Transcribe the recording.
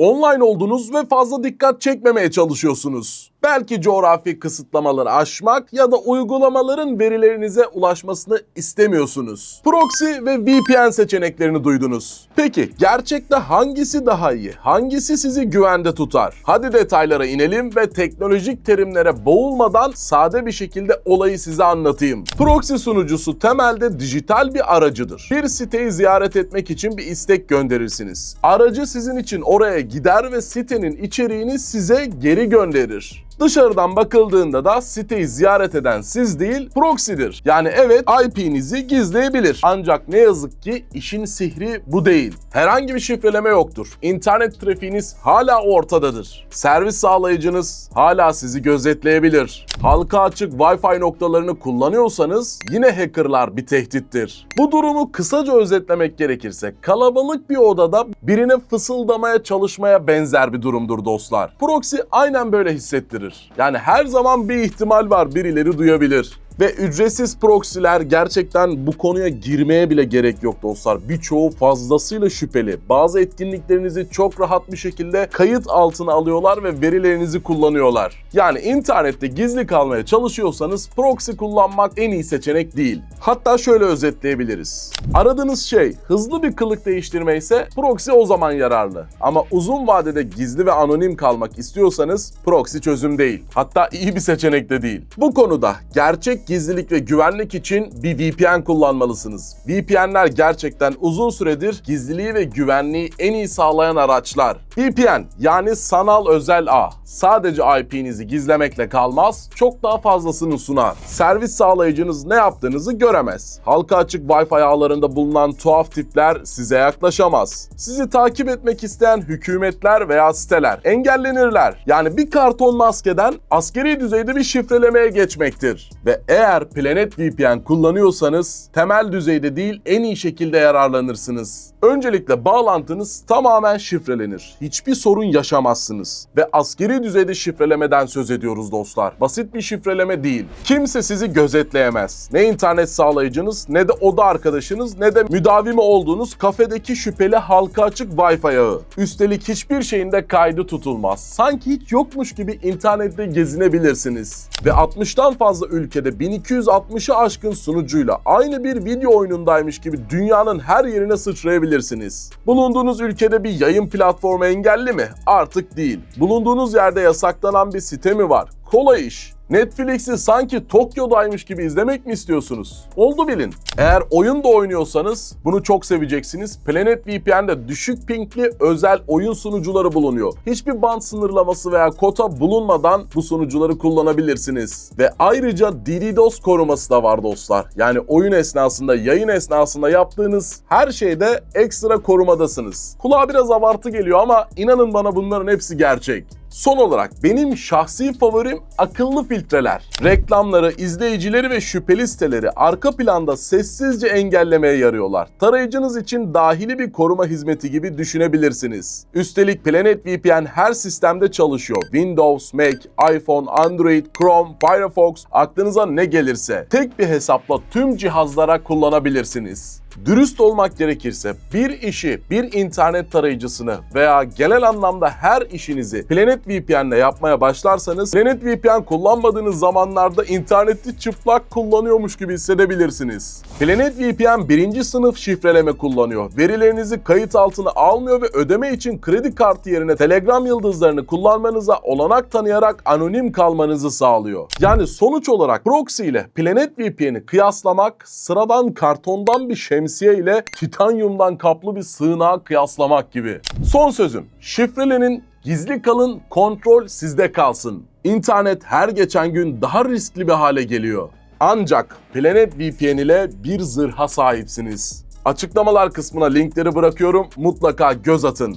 Online oldunuz ve fazla dikkat çekmemeye çalışıyorsunuz. Belki coğrafi kısıtlamaları aşmak ya da uygulamaların verilerinize ulaşmasını istemiyorsunuz. Proxy ve VPN seçeneklerini duydunuz. Peki gerçekte hangisi daha iyi? Hangisi sizi güvende tutar? Hadi detaylara inelim ve teknolojik terimlere boğulmadan sade bir şekilde olayı size anlatayım. Proxy sunucusu temelde dijital bir aracıdır. Bir siteyi ziyaret etmek için bir istek gönderirsiniz. Aracı sizin için oraya gider ve sitenin içeriğini size geri gönderir. Dışarıdan bakıldığında da siteyi ziyaret eden siz değil, proxy'dir. Yani evet IP'nizi gizleyebilir. Ancak ne yazık ki işin sihri bu değil. Herhangi bir şifreleme yoktur. İnternet trafiğiniz hala ortadadır. Servis sağlayıcınız hala sizi gözetleyebilir. Halka açık Wi-Fi noktalarını kullanıyorsanız yine hackerlar bir tehdittir. Bu durumu kısaca özetlemek gerekirse kalabalık bir odada birine fısıldamaya çalışmaya benzer bir durumdur dostlar. Proxy aynen böyle hissettirir. Yani her zaman bir ihtimal var birileri duyabilir. Ve ücretsiz proxy'ler gerçekten bu konuya girmeye bile gerek yok dostlar. Birçoğu fazlasıyla şüpheli. Bazı etkinliklerinizi çok rahat bir şekilde kayıt altına alıyorlar ve verilerinizi kullanıyorlar. Yani internette gizli kalmaya çalışıyorsanız proxy kullanmak en iyi seçenek değil. Hatta şöyle özetleyebiliriz. Aradığınız şey hızlı bir kılık değiştirme ise proxy o zaman yararlı. Ama uzun vadede gizli ve anonim kalmak istiyorsanız proxy çözüm değil. Hatta iyi bir seçenek de değil. Bu konuda gerçek gizlilik ve güvenlik için bir VPN kullanmalısınız. VPN'ler gerçekten uzun süredir gizliliği ve güvenliği en iyi sağlayan araçlar. VPN yani sanal özel ağ sadece IP'nizi gizlemekle kalmaz, çok daha fazlasını sunar. Servis sağlayıcınız ne yaptığınızı göremez. Halka açık Wi-Fi ağlarında bulunan tuhaf tipler size yaklaşamaz. Sizi takip etmek isteyen hükümetler veya siteler engellenirler. Yani bir karton maskeden askeri düzeyde bir şifrelemeye geçmektir. Ve eğer Planet VPN kullanıyorsanız temel düzeyde değil en iyi şekilde yararlanırsınız. Öncelikle bağlantınız tamamen şifrelenir. Hiçbir sorun yaşamazsınız. Ve askeri düzeyde şifrelemeden söz ediyoruz dostlar. Basit bir şifreleme değil. Kimse sizi gözetleyemez. Ne internet sağlayıcınız ne de oda arkadaşınız ne de müdavimi olduğunuz kafedeki şüpheli halka açık Wi-Fi ağı. Üstelik hiçbir şeyin de kaydı tutulmaz. Sanki hiç yokmuş gibi internette gezinebilirsiniz. Ve 60'tan fazla ülkede 1260'ı aşkın sunucuyla aynı bir video oyunundaymış gibi dünyanın her yerine sıçrayabilirsiniz. Bulunduğunuz ülkede bir yayın platformu engelli mi? Artık değil. Bulunduğunuz yerde yasaklanan bir site mi var? Kolay iş. Netflix'i sanki Tokyo'daymış gibi izlemek mi istiyorsunuz? Oldu bilin. Eğer oyun da oynuyorsanız bunu çok seveceksiniz. Planet VPN'de düşük pingli özel oyun sunucuları bulunuyor. Hiçbir band sınırlaması veya kota bulunmadan bu sunucuları kullanabilirsiniz. Ve ayrıca DDoS koruması da var dostlar. Yani oyun esnasında, yayın esnasında yaptığınız her şeyde ekstra korumadasınız. Kulağa biraz abartı geliyor ama inanın bana bunların hepsi gerçek. Son olarak benim şahsi favorim akıllı filtreler. Reklamları, izleyicileri ve şüpheli siteleri arka planda sessizce engellemeye yarıyorlar. Tarayıcınız için dahili bir koruma hizmeti gibi düşünebilirsiniz. Üstelik Planet VPN her sistemde çalışıyor. Windows, Mac, iPhone, Android, Chrome, Firefox aklınıza ne gelirse tek bir hesapla tüm cihazlara kullanabilirsiniz. Dürüst olmak gerekirse bir işi, bir internet tarayıcısını veya genel anlamda her işinizi Planet VPN ile yapmaya başlarsanız Planet VPN kullanmadığınız zamanlarda interneti çıplak kullanıyormuş gibi hissedebilirsiniz. Planet VPN birinci sınıf şifreleme kullanıyor. Verilerinizi kayıt altına almıyor ve ödeme için kredi kartı yerine Telegram yıldızlarını kullanmanıza olanak tanıyarak anonim kalmanızı sağlıyor. Yani sonuç olarak proxy ile Planet VPN'i kıyaslamak sıradan kartondan bir şemsiye ile titanyumdan kaplı bir sığınağı kıyaslamak gibi. Son sözüm. Şifrelenin Gizli kalın, kontrol sizde kalsın. İnternet her geçen gün daha riskli bir hale geliyor. Ancak Planet VPN ile bir zırha sahipsiniz. Açıklamalar kısmına linkleri bırakıyorum. Mutlaka göz atın.